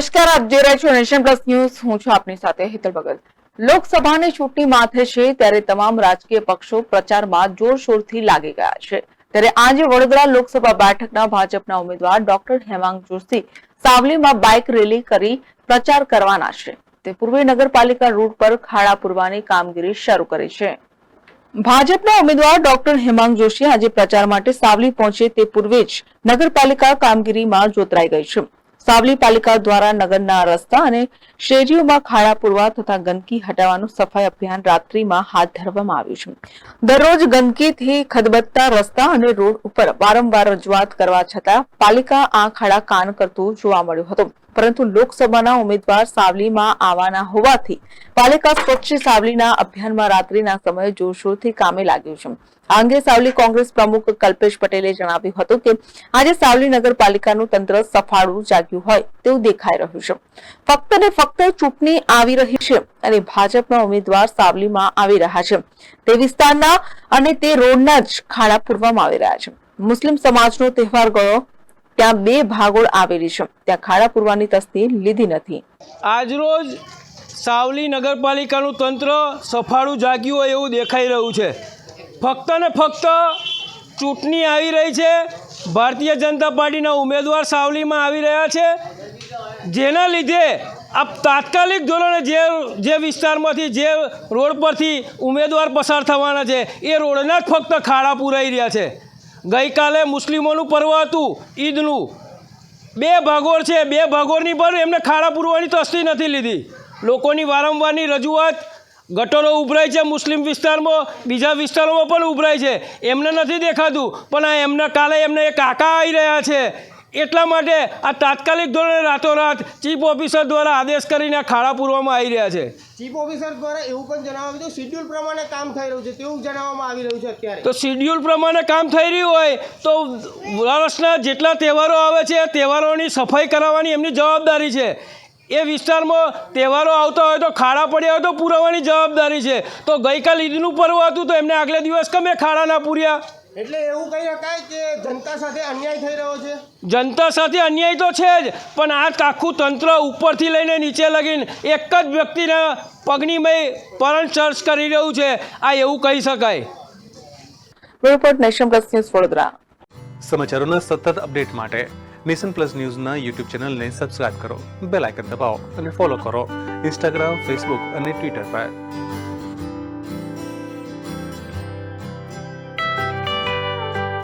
નમસ્કાર, આપ જોઈ રહ્યા છો નેશન પ્લસ ન્યૂઝ. હું છું આપની સાથે હિતલ ભગત. લોકસભાની ચૂંટણી માથે છે ત્યારે તમામ રાજકીય પક્ષો પ્રચારમાં જોરશોરથી લાગી ગયા છે. ત્યારે આજે વડોદરા લોકસભા બેઠકના ભાજપના ઉમેદવાર ડોક્ટર હેમાંગ જોશી સાવલીમાં બાઇક રેલી કરી પ્રચાર કરવાના છે. તે પૂર્વે નગરપાલિકા રૂટ પર ખાડા પૂરવાની કામગીરી શરૂ કરી છે. ભાજપના ઉમેદવાર ડોક્ટર હેમાંગ જોશી આજે પ્રચાર માટે સાવલી પહોંચે તે પૂર્વે જ નગરપાલિકા કામગીરીમાં જોતરાઈ ગઈ છે. સાવલી પાલિકા દ્વારા નગરના રસ્તા અને શેરીઓમાં ખાડા પૂરવા તથા ગંદકી હટાવવાનું સફાઈ અભિયાન રાત્રિમાં હાથ ધરવામાં આવ્યું છે. દરરોજ ગંદકીથી ખદબદતા રસ્તા અને રોડ ઉપર વારંવાર રજૂઆત કરવા છતાં પાલિકા આ ખાડા કાન કરતું જોવા મળ્યું હતું. પરંતુ લોકસભાના ઉમેદવાર સાવલીમાં આવવાના હોવાથી પાલિકા સ્વચ્છ સાવલીના અભિયાનમાં રાત્રિના સમયે જોરશોરથી કામે લાગ્યું છે. આ અંગે સાવલી કોંગ્રેસ પ્રમુખ કલ્પેશ પટેલે જણાવ્યું હતું કે આજે સાવલી નગરપાલિકાનું તંત્ર સફાળું જાગ્યું હોય તેવું દેખાઈ રહ્યું છે. ફક્ત ને ફક્ત ચૂંટણી આવી રહી છે અને ભાજપના ઉમેદવાર સાવલીમાં આવી રહ્યા છે. તે વિસ્તારના અને તે રોડના જ ખાડા પૂરવામાં આવી રહ્યા છે. મુસ્લિમ સમાજનો તહેવાર ગયો ત્યાં બે ભાગોળ આવેલી છે. ત્યાં ખાડા પૂરવાની તસ્દી લીધી નથી. આજરોજ સાવલી નગરપાલિકાનું તંત્ર સફાળું જાગ્યું હોય એવું દેખાઈ રહ્યું છે. ફક્ત ને ફક્ત ચૂંટણી આવી રહી છે. ભારતીય જનતા પાર્ટીના ઉમેદવાર સાવલીમાં આવી રહ્યા છે. જેના લીધે આ તાત્કાલિક ધોરણે જે જે વિસ્તારમાંથી, જે રોડ પરથી ઉમેદવાર પસાર થવાના છે, એ રોડના જ ફક્ત ખાડા પુરાઈ રહ્યા છે. ગઈકાલે મુસ્લિમોનું પર્વ હતું, ઈદનું. બે ભાગોળ છે, બે ભાગોળની પર એમને ખાડા પૂરવાની તસ્તી નથી લીધી. લોકોની વારંવારની રજૂઆત ગટરો ઉભરાય છે મુસ્લિમ વિસ્તારમાં, બીજા વિસ્તારોમાં પણ ઉભરાય છે. એમને નથી દેખાતું, પણ આ એમને કાલે એમને એ કાકા આવી રહ્યા છે. એટલા માટે આ તાત્કાલિક ધોરણે રાતોરાત ચીફ ઓફિસર દ્વારા આદેશ કરીને ખાડા પૂરવામાં આવી રહ્યા છે. ચીફ ઓફિસર દ્વારા એવું પણ જણાવ્યું છે શિડ્યુલ પ્રમાણે કામ થઈ રહ્યું છે તેવું જણાવવામાં આવી રહ્યું છે અત્યારે. તો શિડ્યુલ પ્રમાણે કામ થઈ રહ્યું હોય તો વર્ષના જેટલા તહેવારો આવે છે તહેવારોની સફાઈ કરાવવાની એમની જવાબદારી છે. એ વિસ્તારમાં તહેવારો આવતા હોય તો ખાડા પડ્યા હોય તો પુરાવાની જવાબદારી છે. તો ગઈકાલ ઈદનું પર્વ હતું તો એમને આગલે દિવસ કમે ખાડા ના પૂર્યા? એટલે એવું કહી શકાય કે જનતા સાથે અન્યાય થઈ રહ્યો છે? જનતા સાથે અન્યાય તો છે જ પણ આ આખું તંત્ર ઉપરથી લઈને નીચે લગીને એક જ વ્યક્તિના પગનીમય પરણ સર્ચ કરી રહ્યું છે. આ એવું કહી શકાય. Report Nation Plus News Vadodara. સમાચારોના સતત અપડેટ માટે નેશન પ્લસ ન્યૂઝના યુટ્યુબ ચેનલને સબસ્ક્રાઇબ કરો બેલ આઇકન દબાવો અને ફોલો કરો. ઇન્સ્ટાગ્રામ ફેસબુક અને ટ્વિટર પર.